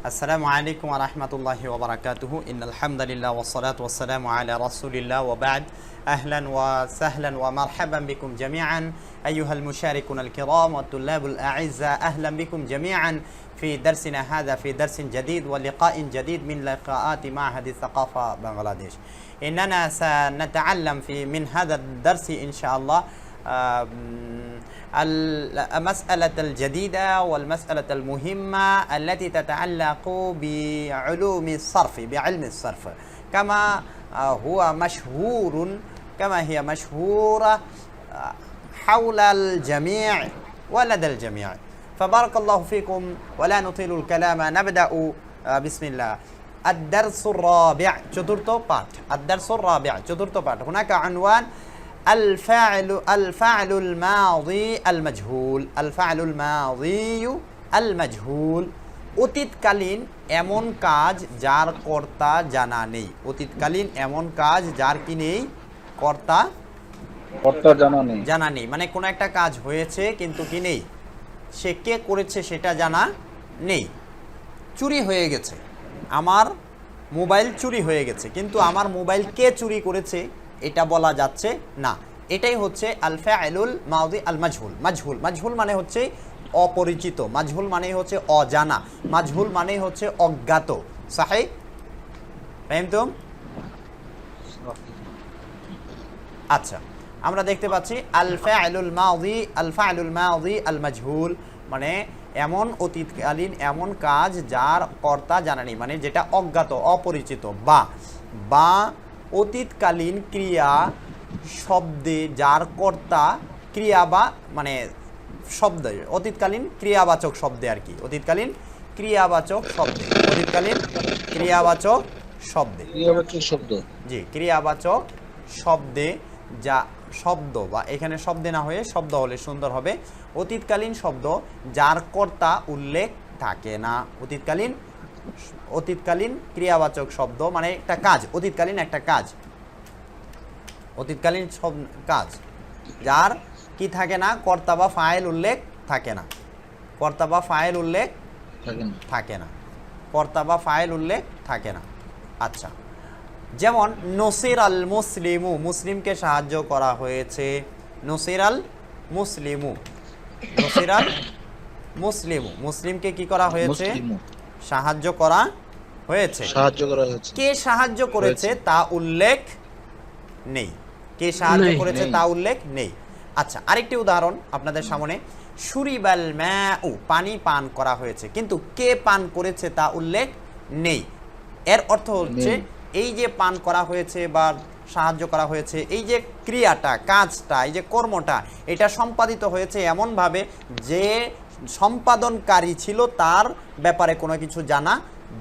السلام عليكم ورحمة الله وبركاته. إن الحمد لله والصلاة والسلام على رسول الله وبعد. أهلا وسهلا ومرحبا بكم جميعا. أيها المشاركون الكرام والطلاب الأعزاء أهلا بكم جميعا في درسنا هذا في درس جديد ولقاء جديد من لقاءات معهد الثقافة بنغلاديش. إننا سنتعلم في من هذا الدرس إن شاء الله المسألة الجديدة والمسألة المهمة التي تتعلق بعلوم الصرف بعلم الصرف. كما آه، هو مشهور كما هي مشهورة آه، حول الجميع ولدى الجميع. فبارك الله فيكم ولا نطيل الكلام نبدأ آه، بسم الله. الدرس الرابع چتورتو بارت الدرس الرابع چتورتو بارت هناك عنوان الفاعل الفعل الماضي المجهول الفعل الماضي المجهول অতীতকালীন এমন কাজ যার কর্তা জানা নেই অতীতকালীন এমন কাজ যার কি নেই কর্তা কর্তা জানা নেই জানা নেই মানে কোনো একটা কাজ হয়েছে কিন্তু কি নেই সে কে করেছে সেটা জানা নেই চুরি হয়ে গেছে আমার মোবাইল চুরি হয়ে গেছে কিন্তু আমার মোবাইল কে চুরি করেছে এটা বলা যাচ্ছে না। এটাই হচ্ছে আলফা আলুল মাউদি আল মাজহুল মাজহুল মাজহুল মানে হচ্ছে অপরিচিত। মাজহুল মানে হচ্ছে অজানা। মাজহুল মানে হচ্ছে অজ্ঞাত। সাহেব ফাহিমতুম? আচ্ছা আমরা দেখতে পাচ্ছি আলফা আলুল মাউদি আলফা আলুল মাউদি আল মাজহুল মানে এমন অতীতকালীন এমন কাজ যার কর্তা জানা নেই। মানে যেটা অজ্ঞাত, অপরিচিত। বা বা অতীতকালীন ক্রিয়া শব্দে যার কর্তা ক্রিয়া বা মানে শব্দ অতীতকালীন ক্রিয়াবাচক শব্দে আর কি। অতীতকালীন ক্রিয়াবাচক শব্দে। অতীতকালীন ক্রিয়াবাচক শব্দে। ক্রিয়াবাচক শব্দ। জি ক্রিয়াবাচক শব্দে যা শব্দ বা এখানে শব্দে না হয়ে শব্দ হলে সুন্দর হবে। অতীতকালীন শব্দ যার কর্তা উল্লেখ থাকে না। অতীতকালীন অতীতকালীন ক্রিয়াবাচক শব্দ মানে একটা কাজ অতীতকালীন একটা কাজ। অতীতকালীন সব কাজ যার কি থাকে না কর্তা বা ফাইল উল্লেখ থাকে না। কর্তা বা ফাইল উল্লেখ থাকে না। কর্তা বা ফাইল উল্লেখ থাকে না। আচ্ছা যেমন নসির আল মুসলিমু মুসলিমকে সাহায্য করা হয়েছে। নসির আল মুসলিমু নসির আল মুসলিমু মুসলিমকে কি করা হয়েছে? সাহায্য করা হয়েছে। সাহায্য করা হয়েছে। কে সাহায্য করেছে তা উল্লেখ নেই। কে সাহায্য করেছে তা উল্লেখ নেই। আচ্ছা আরেকটি উদাহরণ আপনাদের সামনে। সুরিবাল ম্যাউ পানি পান করা হয়েছে। কিন্তু কে পান করেছে তা উল্লেখ নেই। এর অর্থ হচ্ছে এই যে পান করা হয়েছে বা সাহায্য করা হয়েছে এই যে ক্রিয়াটা কাজটা এই যে কর্মটা এটা সম্পাদিত হয়েছে এমনভাবে যে সম্পাদনকারী ছিল, তার ব্যাপারে কোনো কিছু জানা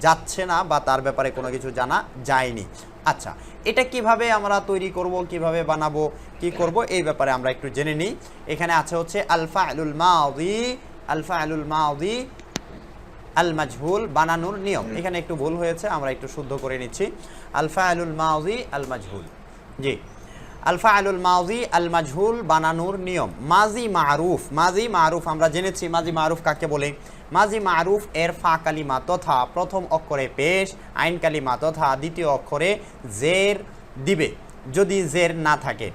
যাচ্ছে না বা তার ব্যাপারে কোনো কিছু জানা যায়নি। আচ্ছা এটা কীভাবে আমরা তৈরি করব, কীভাবে বানাবো, কি করব, এই ব্যাপারে আমরা একটু জেনে নিই। এখানে আছে হচ্ছে আলফা আলুল মাউদি আলফা আলুল মাউদি আল মাজহুল বানানোর নিয়ম। এখানে একটু ভুল হয়েছে, আমরা একটু শুদ্ধ করে নিচ্ছি। আলফা আলুল মাউজি আল মাজহুল জি। আলফা আলুল মাউজি আল মাজহুল বানানোর নিয়ম। মাজি মারুফ মাজি মারুফ আমরা জেনেছি মাজি মারুফ কাকে বলে? মাজি মারুফ এর ফা কালিমা তথা প্রথম অক্ষরে পেশ, আইন কালিমা তথা দ্বিতীয় অক্ষরে জের দিবে, যদি জের না থাকে।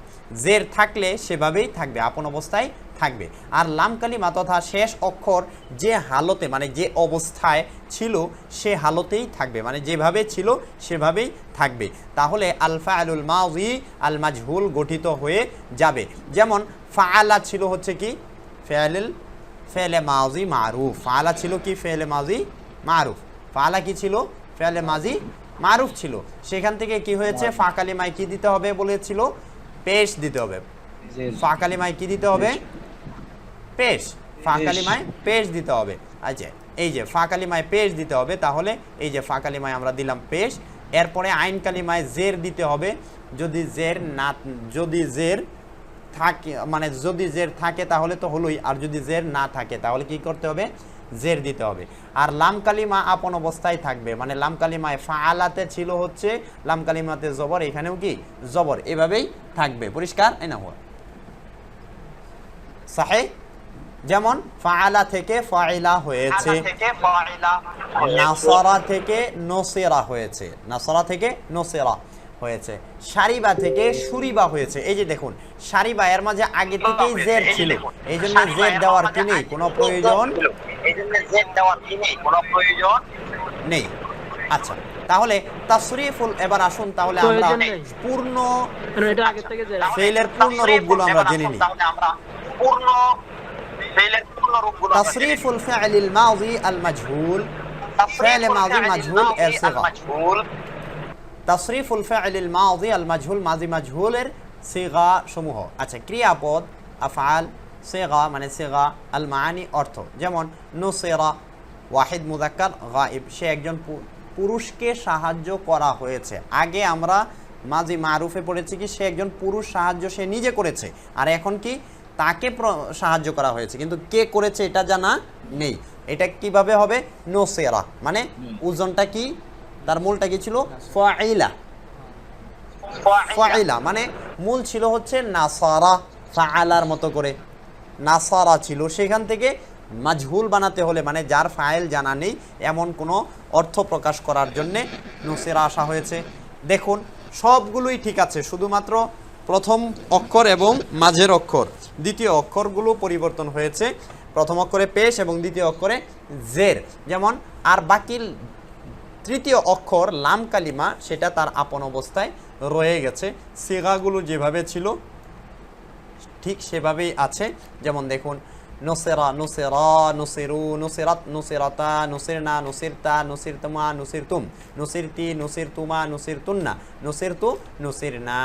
জের থাকলে সেভাবেই থাকবে আপন অবস্থায় থাকবে। আর লাম কালিমা তথা শেষ অক্ষর যে হালতে মানে যে অবস্থায় ছিল সে হালতেই থাকবে। মানে যেভাবে ছিল সেভাবেই থাকবে। তাহলে আলফা আলুল মাউজি আল মাজহুল গঠিত হয়ে যাবে। যেমন ফাআলা ছিল হচ্ছে কি? ফেয়ালিল ফেলে মাউজি মারুফ। ফাআলা ছিল কি? ফেলে মাউজি মারুফ। ফাআলা কি ছিল? ফেলে মাজি মারুফ ছিল। সেখান থেকে কি হয়েছে? ফা কালিমায় কি দিতে হবে বলেছিল। পেশ দিতে হবে। যে ফা কালিমায় কি দিতে হবে? পেশ ফা কালিমায় পেশ দিতে হবে। আচ্ছা এই যে ফা কালিমায় পেশ দিতে হবে তাহলে এই যে ফা কালিমায় আমরা দিলাম পেশ এরপরে আইন কালিমায় জের দিতে হবে। যদি জের না যদি জের থাকে মানে যদি জের থাকে তাহলে তো হলোই। আর যদি জের না থাকে তাহলে কি করতে হবে? জের দিতে হবে। আর লাম কালিমা আপন অবস্থায় থাকবে। মানে লাম কালিমায় ফাআলাতে ছিল হচ্ছে লাম কালিমাতে জবর এখানেও কি? জবর। এভাবেই থাকবে। পরিষ্কার? এই না হওয়া সাহে? যেমন ফাআলা থেকে ফাইলা হয়েছে। নাসরা থেকে নসেরা হয়েছে। নাসরা থেকে নসেরা হয়েছে। সারিবা থেকে সুরিবা হয়েছে। এই যে দেখুন সারিবা এর মাঝে আগে থেকেই জের ছিল। এই জন্য জের দেওয়ার কি নেই? কোনো প্রয়োজন এই জন্য জেড দেওয়ার কি নেই কোনো প্রয়োজন নেই আচ্ছা তাহলে তাসরিফুল এবার আসুন তাহলে আমরা প্রয়োজন নেই। পূর্ণ কারণ এটা আগে থেকে যে ফেলের পূর্ণ রূপগুলো আমরা জেনে নিই তাহলে আমরা পূর্ণ ফেলের পূর্ণ রূপগুলো আমরা জেনে নিই। তাসরিফুল ফি'লিল মাযি আল মাজহুল فعل ماضي مجهول এর সিগা المجهول তাসরিফুল ফি'লিল মাযি আল মাজহুল মাযি মাজহুলের সিগা সমূহ আচ্ছা ক্রিয়াপদ আফআল সিগা মানে সিগা আল মাআনি অর্থ। যেমন নুসিরা ওয়াহিদ মুযাক্কার গায়েব। সে একজন পুরুষকে সাহায্য করা হয়েছে। আগে আমরা মাঝি মারুফে পড়েছি কি সে একজন পুরুষ সাহায্য সে নিজে করেছে। আর এখন কি তাকে সাহায্য করা হয়েছে। কিন্তু কে করেছে এটা জানা নেই। এটা কীভাবে হবে? নোসেরা। মানে ওজনটা কি? তার মূলটা কি ছিল? ফাইলা। ফাইলা। মানে মূল ছিল হচ্ছে নাসারা ফাআলার মতো করে। নাসারা ছিল। সেখান থেকে মাজহুল বানাতে হলে মানে যার ফাইল জানা নেই, এমন কোনো অর্থ প্রকাশ করার জন্যে নুসেরা আসা হয়েছে। দেখুন, সবগুলোই ঠিক আছে, শুধুমাত্র প্রথম অক্ষর এবং মাঝের অক্ষর। দ্বিতীয় অক্ষরগুলো পরিবর্তন হয়েছে। প্রথম অক্ষরে পেশ এবং দ্বিতীয় অক্ষরে জের। যেমন, আর বাকি তৃতীয় অক্ষর লাম কালিমা, সেটা তার আপন অবস্থায় রয়ে গেছে। সেগাগুলো যেভাবে ছিল ঠিক সেভাবেই আছে। যেমন দেখুন, নোসেরা নোসেরা, নোসেরু, নোসেরাত, নোসেরাতা, নোসেরনা, নোসেরতা, নোসেরতমা, নোসেরতুম, নোসেরতি, নোসেরতুমা, নোসেরতুন্না, নোসেরতু, নোসেরনা।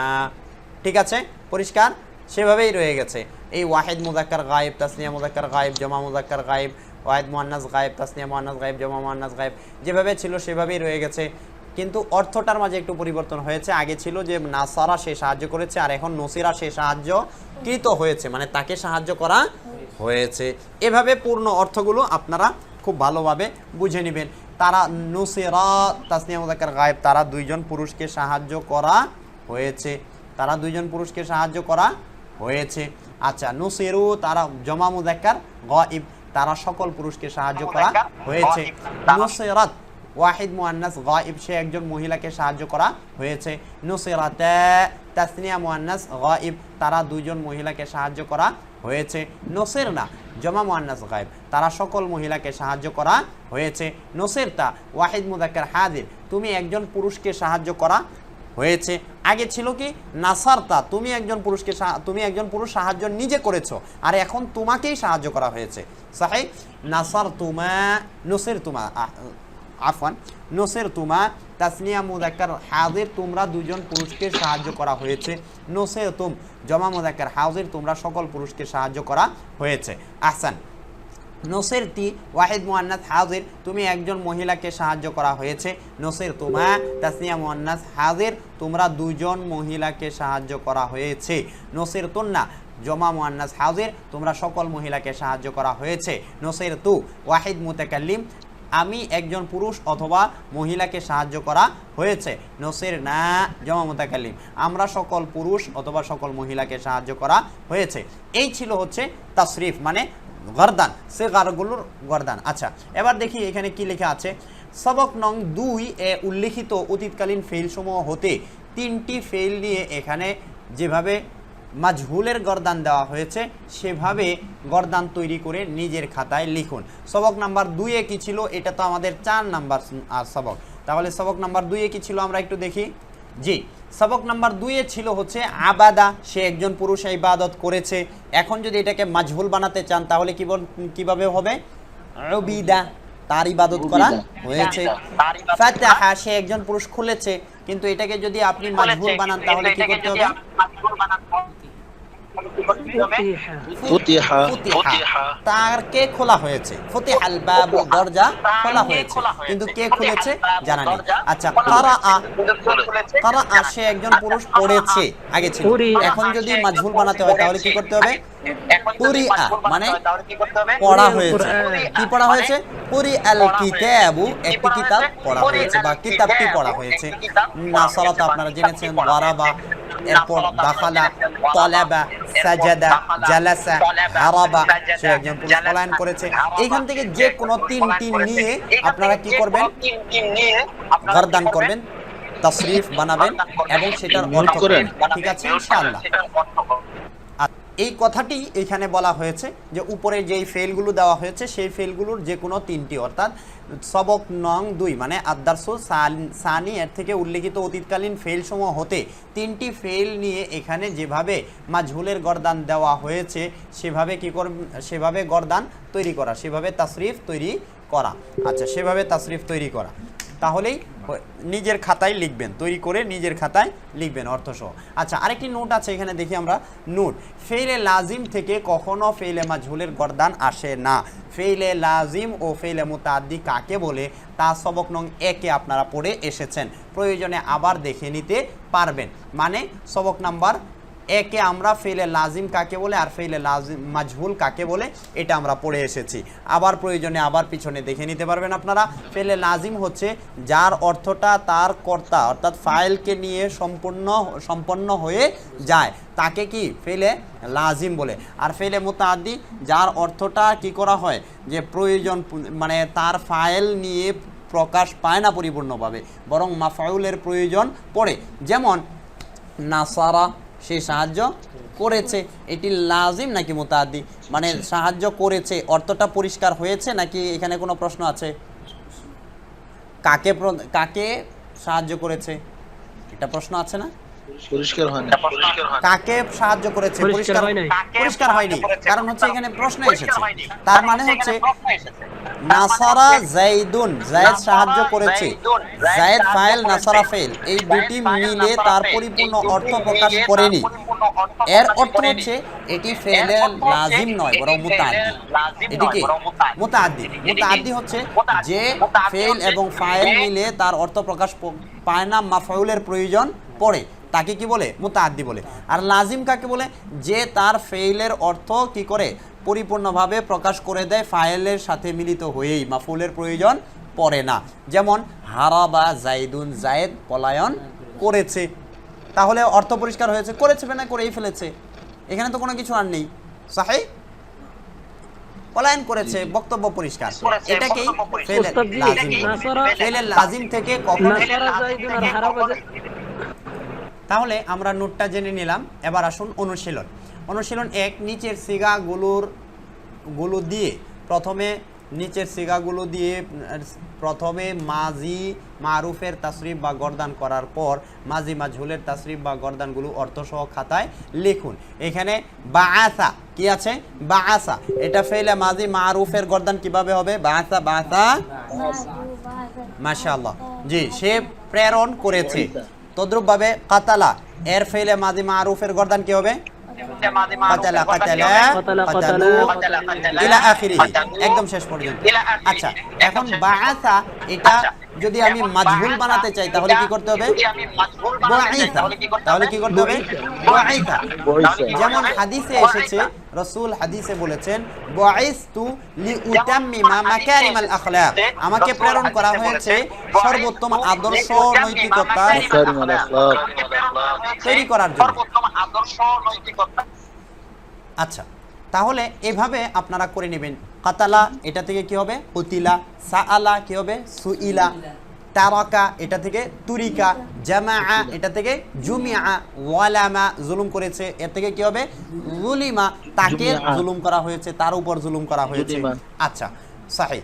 ঠিক আছে? পরিষ্কার? সেভাবেই রয়ে গেছে। এই ওয়াহেদ মুজাক্কার গায়েব, তাসনিয়া মুজাক্কার গায়েব, জমা মুজাক্কার গায়েব, ওয়াহেদ মুয়ান্নাস গায়েব, তাসনিয়া মুয়ান্নাস গায়েব, জমা মুয়ান্নাস গায়েব, যেভাবে ছিল সেভাবেই রয়ে গেছে। কিন্তু অর্থটার মাঝে একটু পরিবর্তন হয়েছে। আগে ছিল যে নাসারা সে সাহায্য করেছে আর এখন নসিরা সে সাহায্য কৃত হয়েছে মানে তাকে সাহায্য করা হয়েছে। এভাবে পূর্ণ অর্থগুলো আপনারা খুব ভালোভাবে বুঝে নেবেন। তারা নুসেরা তাসনিয়া মুজাক্কার গায়েব তারা দুইজন পুরুষকে সাহায্য করা হয়েছে। তারা দুইজন পুরুষকে সাহায্য করা হয়েছে। আচ্ছা নুসেরু তারা জমা মুজাক্কার গায়েব তারা সকল পুরুষকে সাহায্য করা হয়েছে। নুসেরাত ওয়াহিদ মুয়ান্নাস গায়েব, সে একজন মহিলাকে সাহায্য করা হয়েছে। নুসিরাতা তাসনিয়া মুয়ান্নাস গায়েব, তারা দুইজন মহিলাকে সাহায্য করা হয়েছে। নসিরনা জমা মুয়ান্নাস গায়েব, তারা সকল মহিলাকে সাহায্য করা হয়েছে। নসিরতা ওয়াহিদ মুদাক্কার হাদির তুমি একজন পুরুষকে সাহায্য করা হয়েছে। আগে ছিল কি নাসারতা তুমি একজন পুরুষকে তুমি একজন পুরুষ সাহায্য নিজে করেছ, আর এখন তোমাকেই সাহায্য করা হয়েছে। সাহেব নাসার তুমা, নসির তুমা আফওয়ান, নসের তুমা, তাসনিয়া মুদাক্কার হাজির তোমরা দুজন পুরুষকে সাহায্য করা হয়েছে। নসের তুম, জমা মুদাক্কার হাজির তোমরা সকল পুরুষকে সাহায্য করা হয়েছে। আহসান, নসের তি, ওয়াহিদ মুয়ান্নাস হাজির, তুমি একজন মহিলাকে সাহায্য করা হয়েছে। নসের তুমা, তাসনিয়া মুয়ান্নাস হাজির তোমরা দুজন মহিলাকে সাহায্য করা হয়েছে। নসের তুন্না, জমা মুয়ান্নাস হাজির তোমরা সকল মহিলাকে সাহায্য করা হয়েছে। নসের তু, ওয়াহিদ মুতাকাল্লিম আমি একজন পুরুষ অথবা মহিলাকে সাহায্য করা হয়েছে। নসের না জমা মুতাকাল্লিম। আমরা সকল পুরুষ অথবা সকল মহিলাকে সাহায্য করা হয়েছে। এই ছিল হচ্ছে তাসরিফ মানে গরদান সে গারগুলোর গরদান। আচ্ছা এবার দেখি এখানে কি লেখা আছে। সবক নং দুই এ উল্লিখিত অতীতকালীন ফেইলসমূহ হতে তিনটি ফেইল নিয়ে এখানে যেভাবে মাজহুলের গরদান দেওয়া হয়েছে সেভাবে গরদান তৈরি করে নিজের খাতায় লিখুন। সবক নাম্বার দুইয়ে কি ছিল? এটা তো আমাদের চার নাম্বার আর সবক। তাহলে সবক নাম্বার দুইয়ে কি ছিল আমরা একটু দেখি? জি সবক নাম্বার দুইয়ে ছিল হচ্ছে আবাদা সে একজন পুরুষ ইবাদত করেছে। এখন যদি এটাকে মাজহুল বানাতে চান তাহলে কি বল কীভাবে হবে? উবিদা তার ইবাদত করা হয়েছে। ফাতাহা সে একজন পুরুষ খুলেছে। কিন্তু এটাকে যদি আপনি মাজহুল বানান তাহলে কি করতে হবে? তারকে খোলা হয়েছে? ফুতিহাল বাবু দরজা খোলা হয়েছে। কিন্তু কে খুলেছে? জানা নেই। আচ্ছা কারা কারা সে একজন পুরুষ পড়েছে আগে ছিল। এখন যদি মাজহুল বানাতে হয় তাহলে কি করতে হবে? কুরিআ, মানে তাহলে কি করতে হবে? পড়া হয়েছে। কি পড়া হয়েছে? পুরি আল কিতাবু একটি কিতাব পড়া হয়েছে বা কিতাবটি পড়া হয়েছে। হয়েছে বা আপনারা জেনেছেন ওয়ারাবা হয়েছে। এরপর দাখালা তলাবা সাজাদা জালাসা হারাবা সে একজন পুরুষ পলায়ন করেছে। এখান এইখান থেকে যে কোনো তিন তিনটি নিয়ে আপনারা কি করবেন? গরদান করবেন তশরিফ বানাবেন এবং সেটার অর্থ করেন। ঠিক আছে ইনশাআল্লাহ সেটার অর্থ করবেন। আর এই কথাটি এখানে বলা হয়েছে যে উপরে যেই ফেলগুলো দেওয়া হয়েছে, সেই ফেলগুলোর যে কোনো তিনটি, অর্থাৎ সবক নং দুই মানে আদার্সো সানি, এর থেকে উল্লেখিত অতীতকালীন ফেলসমূহ হতে তিনটি ফেল নিয়ে এখানে যেভাবে মা মাঝহুলের গরদান দেওয়া হয়েছে, সেভাবে কি কর, সেভাবে গরদান তৈরি করা, সেভাবে তাসরিফ তৈরি করা। আচ্ছা সেভাবে তাসরিফ তৈরি করা। তাহলেই নিজের খাতায় লিখবেন, তৈরি করে নিজের খাতায় লিখবেন অর্থসহ। আচ্ছা আরেকটি নোট আছে, এখানে দেখি আমরা। নোট, ফেইলে লাজিম থেকে কখনো ফেইলে মাজহুলের গরদান আসে না। ফেইলে লাজিম ও ফেইলে মুতাদ্দি কাকে বলে? তা সবক নং একে আপনারা পড়ে এসেছেন। প্রয়োজনে আবার দেখে নিতে পারবেন। মানে সবক নাম্বার একে আমরা ফেলে লাজিম কাকে বলে আর ফেলে লাজিম মাজহুল কাকে বলে, এটা আমরা পড়ে এসেছি। আবার প্রয়োজনে আবার পিছনে দেখে নিতে পারবেন আপনারা। ফেলে লাজিম হচ্ছে যার অর্থটা তার কর্তা, অর্থাৎ ফাইলকে নিয়ে সম্পূর্ণ, সম্পন্ন হয়ে যায়। তাকে কি? ফেলে লাজিম বলে। আর ফেলে মোতাদ্দি যার অর্থটা কি করা হয়? যে প্রয়োজন মানে তার ফাইল নিয়ে প্রকাশ পায় না পরিপূর্ণভাবে, বরং মাফাউলের প্রয়োজন পড়ে। যেমন, নাসারা সে সাহায্য করেছে। এটি লাজিম নাকি মোতাদি মানে সাহায্য করেছে অর্থটা পরিষ্কার হয়েছে নাকি এখানে কোনো প্রশ্ন আছে? কাকে কাকে সাহায্য করেছে? এটা প্রশ্ন আছে না? পরিষ্কার হয় না হয়। কাকে সাহায্য করেছে? পরিষ্কার পরিষ্কার হয় নাই। পরিষ্কার হয়নি। কারণ হচ্ছে এখানে প্রশ্ন এসেছে। তার মানে হচ্ছে নাসারা তার মানে হচ্ছে জাইদুন জায়েদ সাহায্য করেছে। জাইদুন, জায়েদ ফাইল নাসারা ফেল এই দুটি মিলে তার পরিপূর্ণ অর্থ প্রকাশ করেনি। এর অর্থ হচ্ছে এটি লাজিম নয় বরং ফেলে মুতাদ্দি লাজিম এটি নয় কি? বরং মুতাদ্দি। মুতাদ্দি এটি কি? মুতাদ্দি হচ্ছে যে ফেল এবং ফাইল মিলে তার অর্থ প্রকাশ পায় না মাফাউলের প্রয়োজন পড়ে। তাকে কি বলে? মুতাদ্দি বলে। আর লাজিম কাকে বলে? যে তার ফেইলের অর্থ কি করে? পরিপূর্ণভাবে প্রকাশ করে দেয় ফাইলের সাথে মিলিত হয়েই। মাফুলের প্রয়োজন পড়ে না। যেমন হারা বা জাইদুন জায়েদ পলায়ন করেছে। তাহলে অর্থ পরিষ্কার হয়েছে। করেছে না করেই ফেলেছে। এখানে তো কোনো কিছু আর নেই। সাহি? পলায়ন করেছে বক্তব্য পরিষ্কার। এটাকেই বক্তব্য ফেলে লাজিম। ফেলে লাজিম থেকে কখনো নাসারা জাইদুন আর হারাবা জাই- তাহলে আমরা নোটটা জেনে নিলাম। এবার আসুন অনুশীলন। অনুশীলন এক নিচের সিগাগুলোরগুলো দিয়ে প্রথমে নিচের সিগাগুলো দিয়ে প্রথমে মাজি মারুফের তাসরিফ বা গরদান করার পর মাজি মাজহুলের তাসরিফ বা গরদানগুলো অর্থসহ খাতায় লিখুন। এখানে বাআসা কি আছে? বাআসা। এটা ফেলে মাজি মারুফের গরদান কীভাবে হবে? বাআসা। বাআসা। মাশাআল্লাহ। জি সে প্রেরণ করেছে। তদ্রুপভাবে কাতালা। এর ফেলে মাদি মারুফের গর্দান কি হবে? একদম শেষ পর্যন্ত। আচ্ছা এখন শেষ বাআসা এটা আচ্ছা, যদি আমি মাজহুল বানাতে চাই তাহলে কি করতে হবে? তাহলে কি করতে হবে? যেমন হাদিসে এসেছে রসুল হাদিসে বলেছেন আমাকে প্রেরণ করা হয়েছে সর্বোত্তম আদর্শ নৈতিকতা তৈরি করার জন্য। সর্বোত্তম আদর্শ নৈতিকতা। আচ্ছা। তাহলে এভাবে আপনারা করে নেবেন। কাতালা এটা থেকে কি হবে? কুতিলা সাআলা কি হবে? সুইলা তারাকা এটা থেকে তুরিকা জামা এটা থেকে জুমিয়া ওয়ালামা জুলুম করেছে। এর থেকে কি হবে? জুলিমা তাকে জুলুম করা হয়েছে তার উপর জুলুম করা হয়েছে। আচ্ছা সাহি।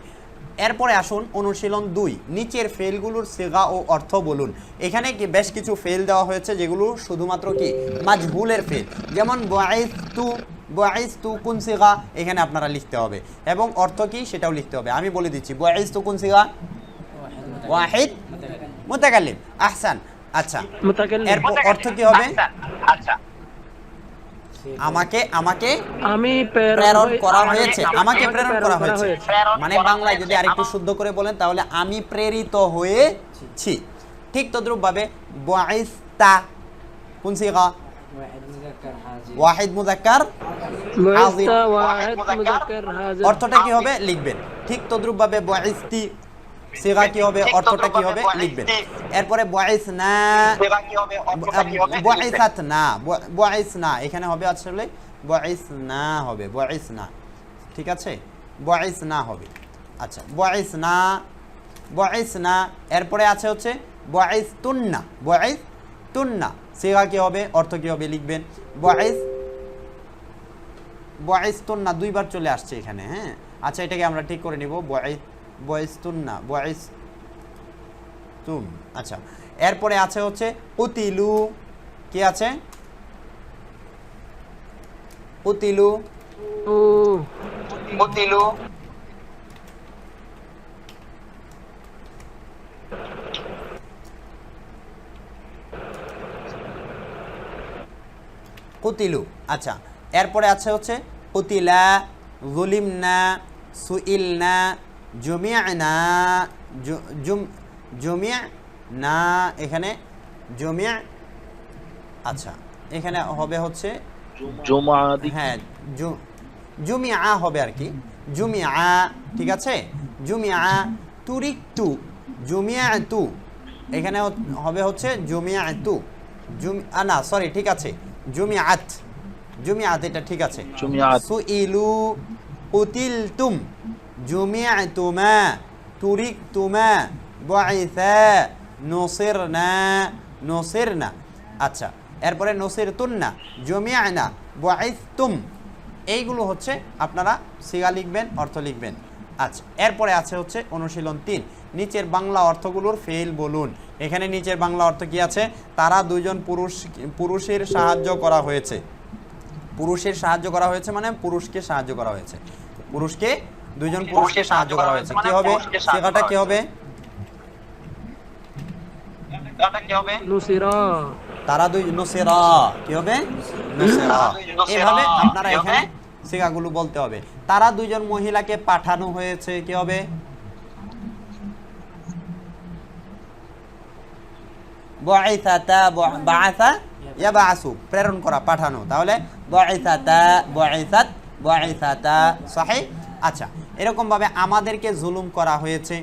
এরপরে আসুন অনুশীলন দুই। নিচের ফেলগুলোর সেগা ও অর্থ বলুন। এখানে কি বেশ কিছু ফেল দেওয়া হয়েছে যেগুলো শুধুমাত্র কি? মাজহুলের ফেল যেমন বয়স্তু বয়স্তু কোন সিগা? এখানে আপনারা লিখতে হবে। এবং অর্থ কি? সেটাও লিখতে হবে। আমি বলে দিচ্ছি বয়স্তু কোন সিগা? ওয়াহিদ মুতাকাল্লিম। আহসান আচ্ছা। মুতাকাল্লিম। এরপর অর্থ কি হবে? আচ্ছা, আমাকে আমাকে আমি প্রেরণ করা হয়েছে। আমাকে প্রেরণ করা হয়েছে। মানে বাংলায় যদি আরেকটু শুদ্ধ করে বলেন তাহলে আমি প্রেরিত হয়েছি। ঠিক তদ্রূপ ভাবে বয়স্তা কোন সিগা? ওয়াহিদ মুজাক্কার মুয়াজ্জা ওয়াহিদ মুজাক্কার হাজির অর্থটা কি হবে? লিখবেন। ঠিক তদ্রুপ ভাবে বয়স্তি সিগা কি হবে? অর্থটা কি হবে? লিখবেন। এরপরে বয়স না সেবা কি হবে? অর্থটা কি হবে? বয়সাত না বয়স না এখানে হবে আসলে বয়স না হবে বয়স না ঠিক আছে? বয়স না হবে। আচ্ছা বয়স না বয়স না এরপরে আছে হচ্ছে বয়স তুন্না বয়স তুন্না সিগা কি হবে অর্থ কি হবে লিখবেন। বয়স বয়স তুন্না দুইবার চলে আসছে এখানে হ্যাঁ? আচ্ছা এটাকে আমরা ঠিক করে নিব বয়স বয়স তুন্না বয়স তুম আচ্ছা। এরপরে আছে হচ্ছে উতিলু কি আছে? উতিলু ও কুতিলু। আচ্ছা এরপরে আছে হচ্ছে কুতিলা জুলিমনা সুইলনা জমিয়ানা জমিয়া না এখানে জমিয়া আচ্ছা এখানে হবে হচ্ছে হ্যাঁ জুমিয়া হবে আর কি। জুমিয়া ঠিক আছে? জুমিয়া তুরিকতু জুমিয়া তু এখানে হবে হচ্ছে জুমিয়া তু জুম আ, না সরি ঠিক আছে। জুমিয়াত জুমিয়াত এটা ঠিক আছে। জুমিয়াত। সুইলু কুতিলতুম জুমিয়াতুমা তুরিকতুমা বুইসা নুসিরনা নুসিরনা। আচ্ছা এরপরে নসির তুন্না জমিয়ানা বুইসতুম এইগুলো হচ্ছে আপনারা সিগা লিখবেন অর্থ লিখবেন। আচ্ছা এরপরে আছে হচ্ছে অনুশীলন তিন। নিচের বাংলা অর্থগুলোর ফেল বলুন। এখানে নিচের বাংলা অর্থ কি আছে? তারা দুজন পুরুষ পুরুষের সাহায্য করা হয়েছে। পুরুষের সাহায্য করা হয়েছে মানে পুরুষকে সাহায্য করা হয়েছে। পুরুষকে দুজন পুরুষকে সাহায্য করা হয়েছে। কি হবে? সেটা কি হবে? এটা কি হবে? নুসিরা তারা দুই নসেরা কি হবে? নসেরা। এভাবে আপনারা এখানে সিগাগুলো বলতে হবে। তারা দুইজন মহিলাকে পাঠানো হয়েছে। কি হবে? প্রেরণ করা, পাঠানো। তাহলে আচ্ছা এরকম ভাবে আমাদেরকে জুলুম করা হয়েছে,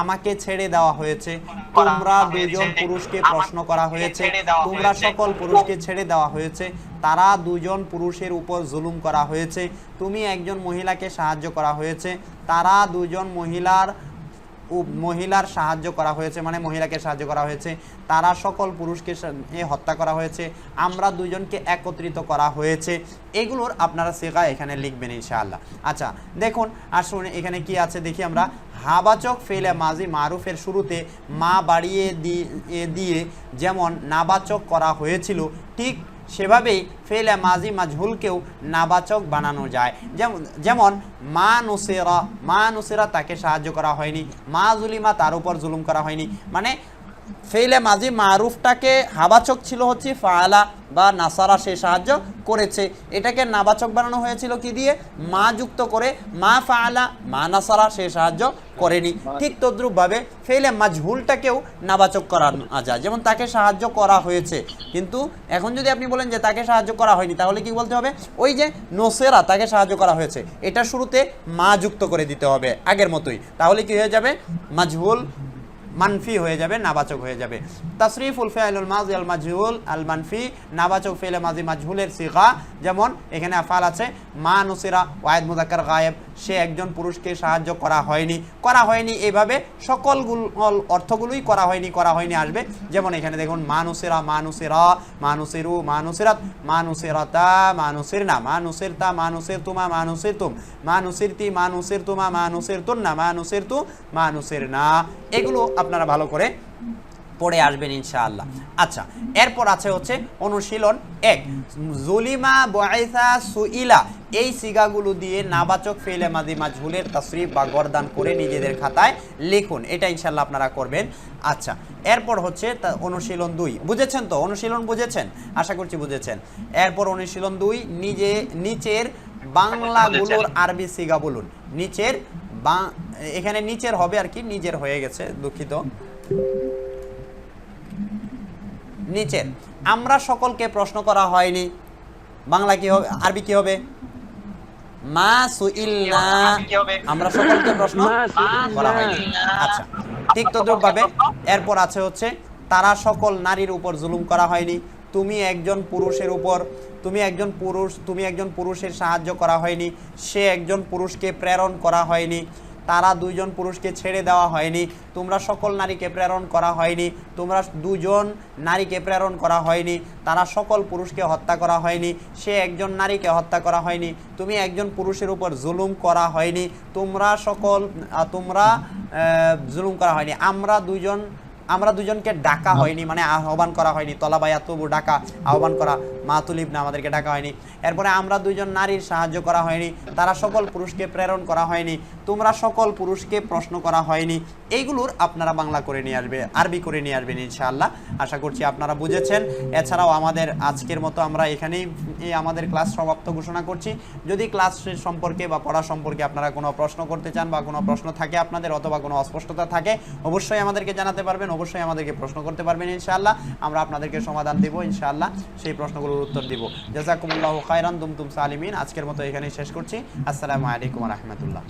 আমাকে ছেড়ে দেওয়া হয়েছে, তোমরা দুজন পুরুষকে প্রশ্ন করা হয়েছে, তোমরা সকল পুরুষকে ছেড়ে দেওয়া হয়েছে, তারা দুজন পুরুষের উপর জুলুম করা হয়েছে, তুমি একজন মহিলাকে সাহায্য করা হয়েছে, তারা দুজন মহিলার মহিলার সাহায্য করা হয়েছে মানে মহিলাকে সাহায্য করা হয়েছে। তারা সকল পুরুষকে হত্যা করা হয়েছে। আমরা দুজনকে একত্রিত করা হয়েছে। এগুলোর আপনারা শেখা এখানে লিখবেন ইনশাআল্লাহ। আচ্ছা দেখুন, আসুন এখানে কি আছে দেখি আমরা। হাবাচক ফেলে মাজি মারুফের শুরুতে মা বাড়িয়ে দিয়ে যেমন নাবাচক করা হয়েছিল, ঠিক সেভাবেই ফেলে মাজি মাজহুলকেও নাবাচক বানানো যায়। যেমন যেমন, মা নুসেরা মা নুসেরা তাকে সাহায্য করা হয়নি। মা জুলিমা তার উপর জুলুম করা হয়নি। মানে ফেলে মাজি মারুফটাকে হাবাচক ছিল হচ্ছে ফাআলা বা নাসারা সে সাহায্য করেছে। এটাকে নাবাচক বানানো হয়েছিল কি দিয়ে? মা যুক্ত করে মা ফাআলা মা নাসারা সে সাহায্য করেনি। ঠিক তদ্রুপভাবে ফেলে মাজহুলটাকেও নাবাচক করা যায়। যেমন তাকে সাহায্য করা হয়েছে। কিন্তু এখন যদি আপনি বলেন যে তাকে সাহায্য করা হয়নি তাহলে কি বলতে হবে? ওই যে নোসেরা তাকে সাহায্য করা হয়েছে এটা শুরুতে মা যুক্ত করে দিতে হবে আগের মতোই। তাহলে কি হয়ে যাবে? মাজহুল মানফি হয়ে যাবে, নাবাচক হয়ে যাবে। তাসরিফুল ফেআলুল মাজি আল মাজহুল আল মানফি, নাবাচক ফেলে মাজি মাজহুলের সিগা, যেমন এখানে আফাল আছে, মা নুসিরা ওয়াহিদ মুজাক্কার গায়েব, সে একজন পুরুষকে সাহায্য করা হয়নি। করা হয়নি এইভাবে সকলগুলো অর্থগুলোই করা হয়নি করা হয়নি, আসবে। যেমন এখানে দেখুন মানুষেরা মানুষেরা মানুষেরু মানুষেরাত মানুষেরাতা মানুষের না মানুষের তা মানুষের তুমা মানুষের তুম মানুষের তি মানুষের তুমা মানুষের তুন না মানুষের তু মানুষের না এগুলো আপনারা ভালো করে পড়ে আসবেন ইনশাআল্লাহ। আচ্ছা এরপর আছে হচ্ছে অনুশীলন এক। জুলিমা বয়সা সুইলা এই সিগাগুলো দিয়ে নাবাচক ফেলে মাদি মাজহুলের তাসরিফ বা গরদান করে নিজেদের খাতায় লিখুন। এটা ইনশাল্লাহ আপনারা করবেন। আচ্ছা এরপর হচ্ছে তা অনুশীলন দুই। বুঝেছেন তো? অনুশীলন বুঝেছেন? আশা করছি বুঝেছেন। এরপর অনুশীলন দুই নিজে নিচের বাংলাগুলোর আরবি সিগা বলুন। নিচের বা- এখানে নিচের হবে আর কি নিজের হয়ে গেছে দুঃখিত। নিচের। আমরা সকলকে প্রশ্ন করা হয়নি। বাংলা কি হবে আরবি কি হবে? মা সুইল্লা। কি আমরা সকলকে প্রশ্ন করা হয়নি। আচ্ছা ঠিক তদ্রুপভাবে এরপর আছে হচ্ছে তারা সকল নারীর উপর জুলুম করা হয়নি। তুমি একজন পুরুষের উপর, তুমি একজন পুরুষ, তুমি একজন পুরুষের সাহায্য করা হয়নি, সে একজন পুরুষকে প্রেরণ করা হয়নি, তারা দুইজন পুরুষকে ছেড়ে দেওয়া হয়নি, তোমরা সকল নারীকে প্রেরণ করা হয়নি, তোমরা দুজন নারীকে প্রেরণ করা হয়নি, তারা সকল পুরুষকে হত্যা করা হয়নি, সে একজন নারীকে হত্যা করা হয়নি, তুমি একজন পুরুষের উপর জুলুম করা হয়নি, তোমরা সকল তোমরা জুলুম করা হয়নি, আমরা দুইজন আমরা দুজনকে ডাকা হয়নি মানে আহ্বান করা হয়নি। তলাবায়া তবু ডাকা আহ্বান করা। মাতুলিব না আমাদেরকে ডাকা হয়নি। এরপরে আমরা দুজন নারীর সাহায্য করা হয়নি। তারা সকল পুরুষকে প্রেরণ করা হয়নি। তোমরা সকল পুরুষকে প্রশ্ন করা হয়নি। এইগুলোর আপনারা বাংলা করে নিয়ে আসবে, আরবি করে নিয়ে আসবেন ইনশাআল্লাহ। আশা করছি আপনারা বুঝেছেন। এছাড়াও আমাদের আজকের মতো আমরা এখানেই আমাদের ক্লাস সমাপ্ত ঘোষণা করছি। যদি ক্লাস সম্পর্কে বা পড়া সম্পর্কে আপনারা কোনো প্রশ্ন করতে চান বা কোনো প্রশ্ন থাকে আপনাদের অথবা কোনো অস্পষ্টতা থাকে, অবশ্যই আমাদেরকে জানাতে পারবেন, অবশ্যই আমাদেরকে প্রশ্ন করতে পারবেন ইনশাআল্লাহ। আমরা আপনাদেরকে সমাধান দেব ইনশাআল্লাহ, সেই প্রশ্নগুলোর উত্তর দিব। জাজাকুমুল্লাহ খায়রান দুমতুম সালিমিন। আজকের মতো এখানেই শেষ করছি। আসসালামু আলাইকুম রহমতুল্লাহ।